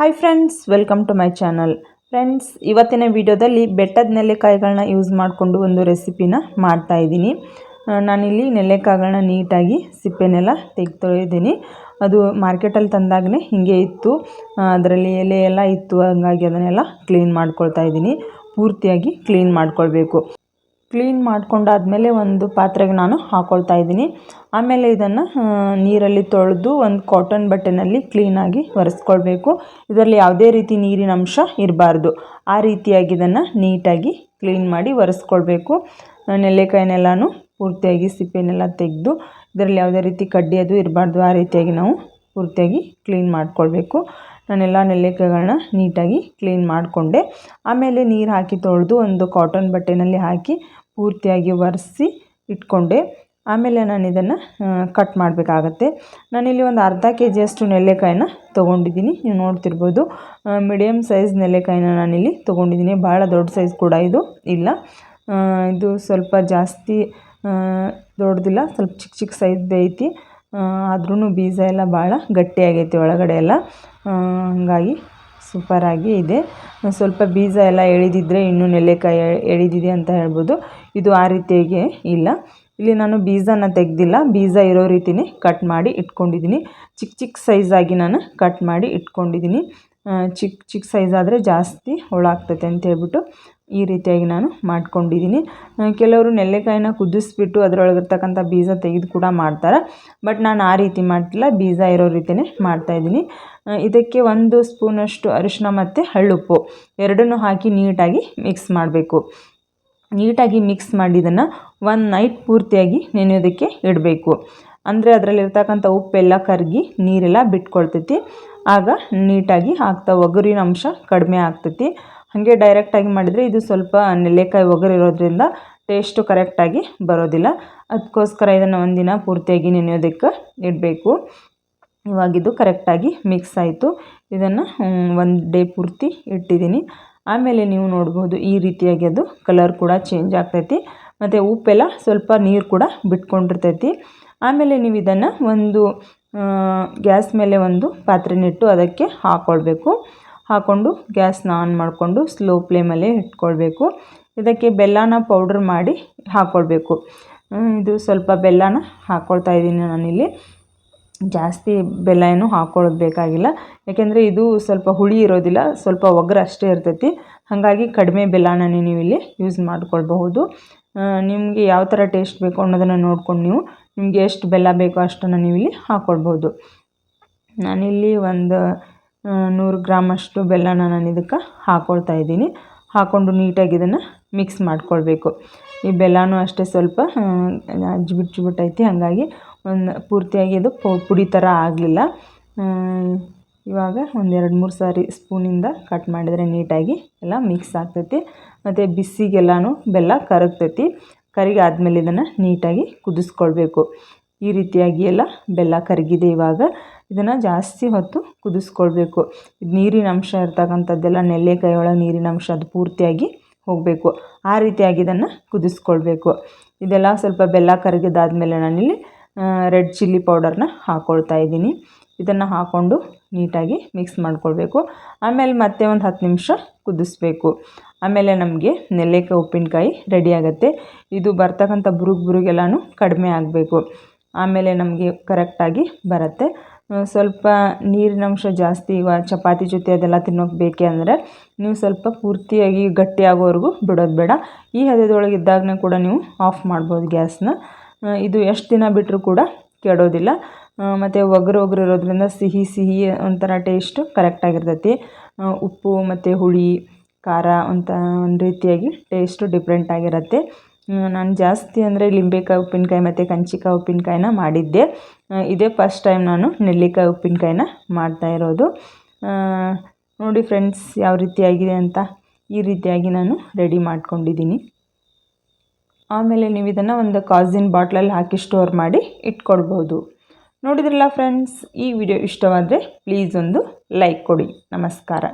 Hi friends welcome to my channel friends ಇವತ್ತಿನ ವಿಡಿಯೋದಲ್ಲಿ ಬೆಟ್ಟದ ನೆಲ್ಲೆಕಾಯಿಗಳನ್ನ ಯೂಸ್ ಮಾಡಿಕೊಂಡು ಒಂದು ರೆಸಿಪಿನ ಮಾಡ್ತಾ ಇದ್ದೀನಿ. ನಾನಿಲ್ಲಿ ನೆಲ್ಲೆಕಾಯಿಗಳನ್ನ ನೀಟಾಗಿ ಸಿಪ್ಪೆನೆಲ್ಲ ತೆಗೆದು ಅದು ಮಾರ್ಕೆಟಲ್ಲಿ ತಂದಾಗಲೇ ಹೀಗೆ ಇತ್ತು. ಅದರಲ್ಲಿ ಎಲೆ ಎಲ್ಲ ಇತ್ತು, ಹಾಗಾಗಿ ಅದನ್ನೆಲ್ಲ ಕ್ಲೀನ್ ಮಾಡ್ಕೊಳ್ತಾ ಇದ್ದೀನಿ. ಪೂರ್ತಿಯಾಗಿ ಕ್ಲೀನ್ ಮಾಡ್ಕೊಳ್ಬೇಕು. ಕ್ಲೀನ್ ಮಾಡ್ಕೊಂಡಾದ್ಮೇಲೆ ಒಂದು ಪಾತ್ರೆಗೆ ನಾನು ಹಾಕ್ಕೊಳ್ತಾ ಇದ್ದೀನಿ. ಆಮೇಲೆ ಇದನ್ನು ನೀರಲ್ಲಿ ತೊಳೆದು ಒಂದು ಕಾಟನ್ ಬಟ್ಟೆನಲ್ಲಿ ಕ್ಲೀನಾಗಿ ಒರೆಸ್ಕೊಳ್ಬೇಕು. ಇದರಲ್ಲಿ ಯಾವುದೇ ರೀತಿ ನೀರಿನ ಅಂಶ ಇರಬಾರ್ದು. ಆ ರೀತಿಯಾಗಿ ಇದನ್ನು ನೀಟಾಗಿ ಕ್ಲೀನ್ ಮಾಡಿ ಒರೆಸ್ಕೊಳ್ಬೇಕು. ನೆಲ್ಲೆಕಾಯಿನೆಲ್ಲನೂ ಪೂರ್ತಿಯಾಗಿ ಸಿಪ್ಪೆನೆಲ್ಲ ತೆಗೆದು, ಇದರಲ್ಲಿ ಯಾವುದೇ ರೀತಿ ಕಡ್ಡಿ ಅದು ಇರಬಾರ್ದು, ಆ ರೀತಿಯಾಗಿ ನಾವು ಪೂರ್ತಿಯಾಗಿ ಕ್ಲೀನ್ ಮಾಡಿಕೊಳ್ಬೇಕು. ನಾನೆಲ್ಲ ನೆಲ್ಲೆಕಾಯಿಗಳನ್ನ ನೀಟಾಗಿ ಕ್ಲೀನ್ ಮಾಡಿಕೊಂಡೆ. ಆಮೇಲೆ ನೀರು ಹಾಕಿ ತೊಳೆದು ಒಂದು ಕಾಟನ್ ಬಟ್ಟೆನಲ್ಲಿ ಹಾಕಿ ಪೂರ್ತಿಯಾಗಿ ಒರೆಸಿ ಇಟ್ಕೊಂಡೆ. ಆಮೇಲೆ ನಾನು ಇದನ್ನು ಕಟ್ ಮಾಡಬೇಕಾಗತ್ತೆ. ನಾನಿಲ್ಲಿ ಒಂದು ಅರ್ಧ ಕೆ ಜಿಯಷ್ಟು ನೆಲ್ಲೆಕಾಯಿನ ತೊಗೊಂಡಿದ್ದೀನಿ. ನೀವು ನೋಡ್ತಿರ್ಬೋದು ಮೀಡಿಯಮ್ ಸೈಜ್ ನೆಲ್ಲೆಕಾಯಿನ ನಾನಿಲ್ಲಿ ತೊಗೊಂಡಿದ್ದೀನಿ. ಭಾಳ ದೊಡ್ಡ ಸೈಜ್ ಕೂಡ ಇದು ಇಲ್ಲ. ಇದು ಸ್ವಲ್ಪ ಜಾಸ್ತಿ ದೊಡ್ಡದಿಲ್ಲ, ಸ್ವಲ್ಪ ಚಿಕ್ಕ ಚಿಕ್ಕ ಸೈಜ್ ಐತಿ. ಆದ್ರೂ ಬೀಜ ಎಲ್ಲ ಭಾಳ ಗಟ್ಟಿಯಾಗೈತಿ ಒಳಗಡೆ ಎಲ್ಲ. ಹಾಗಾಗಿ ಸೂಪರಾಗಿ ಇದೆ. ಸ್ವಲ್ಪ ಬೀಜ ಎಲ್ಲ ಎಳೆದಿದ್ದರೆ ಇನ್ನೂ ನೆಲ್ಲೆಕಾಯಿ ಎಳೆದಿದೆ ಅಂತ ಹೇಳ್ಬೋದು. ಇದು ಆ ರೀತಿಯಾಗಿ ಇಲ್ಲ. ಇಲ್ಲಿ ನಾನು ಬೀಜನ ತೆಗೆದಿಲ್ಲ. ಬೀಜ ಇರೋ ರೀತಿಯೇ ಕಟ್ ಮಾಡಿ ಇಟ್ಕೊಂಡಿದ್ದೀನಿ. ಚಿಕ್ಕ ಚಿಕ್ಕ ಸೈಜಾಗಿ ನಾನು ಕಟ್ ಮಾಡಿ ಇಟ್ಕೊಂಡಿದ್ದೀನಿ. ಚಿಕ್ಕ ಚಿಕ್ಕ ಸೈಜ್ ಆದರೆ ಜಾಸ್ತಿ ಹುಳಾಗ್ತೈತೆ ಅಂತ ಹೇಳ್ಬಿಟ್ಟು ಈ ರೀತಿಯಾಗಿ ನಾನು ಮಾಡ್ಕೊಂಡಿದ್ದೀನಿ. ಕೆಲವರು ನೆಲ್ಲೆಕಾಯಿನ ಕುದಿಸ್ಬಿಟ್ಟು ಅದರೊಳಗಿರ್ತಕ್ಕಂಥ ಬೀಜ ತೆಗೆದು ಕೂಡ ಮಾಡ್ತಾರೆ. ಬಟ್ ನಾನು ಆ ರೀತಿ ಮಾಡ್ತಿಲ್ಲ. ಬೀಜ ಇರೋ ರೀತಿಯೇ ಮಾಡ್ತಾಯಿದ್ದೀನಿ ಇದಕ್ಕೆ ಒಂದು ಸ್ಪೂನಷ್ಟು ಅರಿಶಿನ ಮತ್ತು ಹಳ್ಳುಪ್ಪು ಎರಡನ್ನೂ ಹಾಕಿ ನೀಟಾಗಿ ಮಿಕ್ಸ್ ಮಾಡಬೇಕು. ನೀಟಾಗಿ ಮಿಕ್ಸ್ ಮಾಡಿದ್ದನ್ನು ಒನ್ ನೈಟ್ ಪೂರ್ತಿಯಾಗಿ ನೆನೆಯೋದಕ್ಕೆ ಇಡಬೇಕು. ಅಂದರೆ ಅದರಲ್ಲಿರ್ತಕ್ಕಂಥ ಉಪ್ಪೆಲ್ಲ ಕರಗಿ ನೀರೆಲ್ಲ ಬಿಟ್ಕೊಳ್ತೈತಿ. ಆಗ ನೀಟಾಗಿ ಹಾಕ್ತಾ ಒಗರಿನ ಅಂಶ ಕಡಿಮೆ ಆಗ್ತೈತಿ. ಹಾಗೆ ಡೈರೆಕ್ಟಾಗಿ ಮಾಡಿದರೆ ಇದು ಸ್ವಲ್ಪ ನೆಲ್ಲೆಕಾಯಿ ಒಗರಿರೋದ್ರಿಂದ ಟೇಸ್ಟು ಕರೆಕ್ಟಾಗಿ ಬರೋದಿಲ್ಲ. ಅದಕ್ಕೋಸ್ಕರ ಇದನ್ನು ಒಂದಿನ ಪೂರ್ತಿಯಾಗಿ ನೆನೆಯೋದಕ್ಕೆ ಇಡಬೇಕು. ಇವಾಗಿದು ಕರೆಕ್ಟಾಗಿ ಮಿಕ್ಸ್ ಆಯಿತು. ಇದನ್ನು ಒಂದು ಡೇ ಪೂರ್ತಿ ಇಟ್ಟಿದ್ದೀನಿ. ಆಮೇಲೆ ನೀವು ನೋಡ್ಬೋದು ಈ ರೀತಿಯಾಗಿ ಅದು ಕಲರ್ ಕೂಡ ಚೇಂಜ್ ಆಗ್ತೈತಿ. ಮತ್ತು ಉಪ್ಪೆಲ್ಲ ಸ್ವಲ್ಪ ನೀರು ಕೂಡ ಬಿಟ್ಕೊಂಡಿರ್ತೈತಿ. ಆಮೇಲೆ ನೀವು ಇದನ್ನು ಒಂದು ಗ್ಯಾಸ್ ಮೇಲೆ ಒಂದು ಪಾತ್ರೆನಿಟ್ಟು ಅದಕ್ಕೆ ಹಾಕ್ಕೊಳ್ಬೇಕು ಹಾಕ್ಕೊಂಡು ಗ್ಯಾಸ್ನ ಆನ್ ಮಾಡಿಕೊಂಡು ಸ್ಲೋ ಫ್ಲೇಮಲ್ಲೇ ಇಟ್ಕೊಳ್ಬೇಕು. ಇದಕ್ಕೆ ಬೆಲ್ಲನ ಪೌಡ್ರ್ ಮಾಡಿ ಹಾಕ್ಕೊಳ್ಬೇಕು ಇದು ಸ್ವಲ್ಪ ಬೆಲ್ಲನ ಹಾಕ್ಕೊಳ್ತಾ ಇದ್ದೀನಿ ನಾನಿಲ್ಲಿ. ಜಾಸ್ತಿ ಬೆಲ್ಲ ಏನು ಹಾಕ್ಕೊಳ್ಳೋದು ಬೇಕಾಗಿಲ್ಲ. ಯಾಕೆಂದರೆ ಇದು ಸ್ವಲ್ಪ ಹುಳಿ ಇರೋದಿಲ್ಲ, ಸ್ವಲ್ಪ ಒಗ್ಗರ ಅಷ್ಟೇ ಇರ್ತೈತಿ. ಹಾಗಾಗಿ ಕಡಿಮೆ ಬೆಲ್ಲನ ನೀವು ಇಲ್ಲಿ ಯೂಸ್ ಮಾಡ್ಕೊಳ್ಬಹುದು ನಿಮಗೆ ಯಾವ ಥರ ಟೇಸ್ಟ್ ಬೇಕು ಅನ್ನೋದನ್ನು ನೋಡ್ಕೊಂಡು ನೀವು ನಿಮಗೆ ಎಷ್ಟು ಬೆಲ್ಲ ಬೇಕೋ ಅಷ್ಟನ್ನು ನೀವು ಇಲ್ಲಿ ಹಾಕ್ಕೊಳ್ಬೋದು ನಾನಿಲ್ಲಿ ಒಂದು ನೂರು ಗ್ರಾಮಷ್ಟು ಬೆಲ್ಲನ ನಾನು ಇದಕ್ಕೆ ಹಾಕ್ಕೊಳ್ತಾ ಇದ್ದೀನಿ. ಹಾಕ್ಕೊಂಡು ನೀಟಾಗಿ ಇದನ್ನು ಮಿಕ್ಸ್ ಮಾಡ್ಕೊಳ್ಬೇಕು. ಈ ಬೆಲ್ಲನೂ ಅಷ್ಟೇ ಸ್ವಲ್ಪ ಜಿಬಿಟ್ ಜಿಬಿಟ್ ಐತಿ ಹಾಗಾಗಿ ಒಂದು ಪೂರ್ತಿಯಾಗಿ ಅದು ಪುಡಿ ಥರ ಆಗಲಿಲ್ಲ. ಇವಾಗ ಒಂದು ಎರಡು ಮೂರು ಸಾರಿ ಸ್ಪೂನಿಂದ ಕಟ್ ಮಾಡಿದರೆ ನೀಟಾಗಿ ಎಲ್ಲ ಮಿಕ್ಸ್ ಆಗ್ತೈತಿ. ಮತ್ತು ಬಿಸಿಗೆಲ್ಲನೂ ಬೆಲ್ಲ ಕರಗ್ತೈತಿ. ಕರಿಗಾದ್ಮೇಲೆ ಇದನ್ನು ನೀಟಾಗಿ ಕುದಿಸ್ಕೊಳ್ಬೇಕು. ಈ ರೀತಿಯಾಗಿ ಎಲ್ಲ ಬೆಲ್ಲ ಕರಗಿದೆ ಇವಾಗ. ಇದನ್ನು ಜಾಸ್ತಿ ಹೊತ್ತು ಕುದಿಸ್ಕೊಳ್ಬೇಕು. ನೀರಿನ ಅಂಶ ಇರ್ತಕ್ಕಂಥದ್ದೆಲ್ಲ ನೆಲ್ಲೆಕಾಯಿ ಒಳಗೆ ನೀರಿನ ಅಂಶ ಅದು ಪೂರ್ತಿಯಾಗಿ ಹೋಗಬೇಕು. ಆ ರೀತಿಯಾಗಿ ಇದನ್ನು ಕುದಿಸ್ಕೊಳ್ಬೇಕು. ಇದೆಲ್ಲ ಸ್ವಲ್ಪ ಬೆಲ್ಲ ಕರಗಿದಾದ್ಮೇಲೆ ನಾನಿಲ್ಲಿ ರೆಡ್ ಚಿಲ್ಲಿ ಪೌಡರ್ನ ಹಾಕ್ಕೊಳ್ತಾ ಇದ್ದೀನಿ. ಇದನ್ನು ಹಾಕ್ಕೊಂಡು ನೀಟಾಗಿ ಮಿಕ್ಸ್ ಮಾಡ್ಕೊಳ್ಬೇಕು. ಆಮೇಲೆ ಮತ್ತೆ ಒಂದು ಹತ್ತು ನಿಮಿಷ ಕುದಿಸ್ಬೇಕು. ಆಮೇಲೆ ನಮಗೆ ನೆಲ್ಲೆಕಾಯಿ ಉಪ್ಪಿನಕಾಯಿ ರೆಡಿ ಆಗುತ್ತೆ. ಇದು ಬರ್ತಕ್ಕಂಥ ಬುರುಗ್ ಬುರುಗೆಲ್ಲನೂ ಕಡಿಮೆ ಆಗಬೇಕು. ಆಮೇಲೆ ನಮಗೆ ಕರೆಕ್ಟಾಗಿ ಬರುತ್ತೆ. ಸ್ವಲ್ಪ ನೀರಿನಂಶ ಜಾಸ್ತಿ, ಇವ ಚಪಾತಿ ಜೊತೆ ಅದೆಲ್ಲ ತಿನ್ನೋಕೆ ಬೇಕೆ ಅಂದರೆ ನೀವು ಸ್ವಲ್ಪ ಪೂರ್ತಿಯಾಗಿ ಗಟ್ಟಿಯಾಗೋವರೆಗೂ ಬಿಡೋದು ಬೇಡ. ಈ ಹದದೊಳಗೆ ಇದ್ದಾಗನೇ ಕೂಡ ನೀವು ಆಫ್ ಮಾಡ್ಬೋದು ಗ್ಯಾಸ್ನ. ಇದು ಎಷ್ಟು ದಿನ ಬಿಟ್ಟರೂ ಕೂಡ ಕೆಡೋದಿಲ್ಲ. ಮತ್ತು ಒಗ್ರು ಒಗ್ರು ಇರೋದ್ರಿಂದ ಸಿಹಿ ಸಿಹಿ ಒಂಥರ ಟೇಸ್ಟು ಕರೆಕ್ಟಾಗಿರ್ತೈತಿ ಉಪ್ಪು ಮತ್ತು ಹುಳಿ, ಖಾರ ಅಂತ ಒಂದು ರೀತಿಯಾಗಿ ಟೇಸ್ಟು ಡಿಫ್ರೆಂಟ್ ಆಗಿರುತ್ತೆ. ನಾನು ಜಾಸ್ತಿ ಅಂದರೆ ಲಿಂಬೆಕಾಯಿ, ಉಪ್ಪಿನಕಾಯಿ ಮತ್ತು ಕಂಚಿಕಾಯಿ, ಉಪ್ಪಿನಕಾಯಿನ ಮಾಡಿದ್ದೆ. ಇದೇ ಫಸ್ಟ್ ಟೈಮ್ ನಾನು ನೆಲ್ಲಿಕಾಯಿ, ಉಪ್ಪಿನಕಾಯಿನ ಮಾಡ್ತಾ ಇರೋದು. ನೋಡಿ ಫ್ರೆಂಡ್ಸ್ ಯಾವ ರೀತಿಯಾಗಿದೆ ಅಂತ ಈ ರೀತಿಯಾಗಿ ನಾನು ರೆಡಿ ಮಾಡ್ಕೊಂಡಿದ್ದೀನಿ. ಆಮೇಲೆ ನೀವು ಇದನ್ನು ಒಂದು ಕಾಜಿನ್ ಬಾಟ್ಲಲ್ಲಿ ಹಾಕಿ ಸ್ಟೋರ್ ಮಾಡಿ ಇಟ್ಕೊಳ್ಬೋದು. ನೋಡಿದ್ರಲ್ಲ ಫ್ರೆಂಡ್ಸ್, ಈ ವಿಡಿಯೋ ಇಷ್ಟವಾದರೆ ಪ್ಲೀಸ್ ಒಂದು ಲೈಕ್ ಕೊಡಿ. ನಮಸ್ಕಾರ.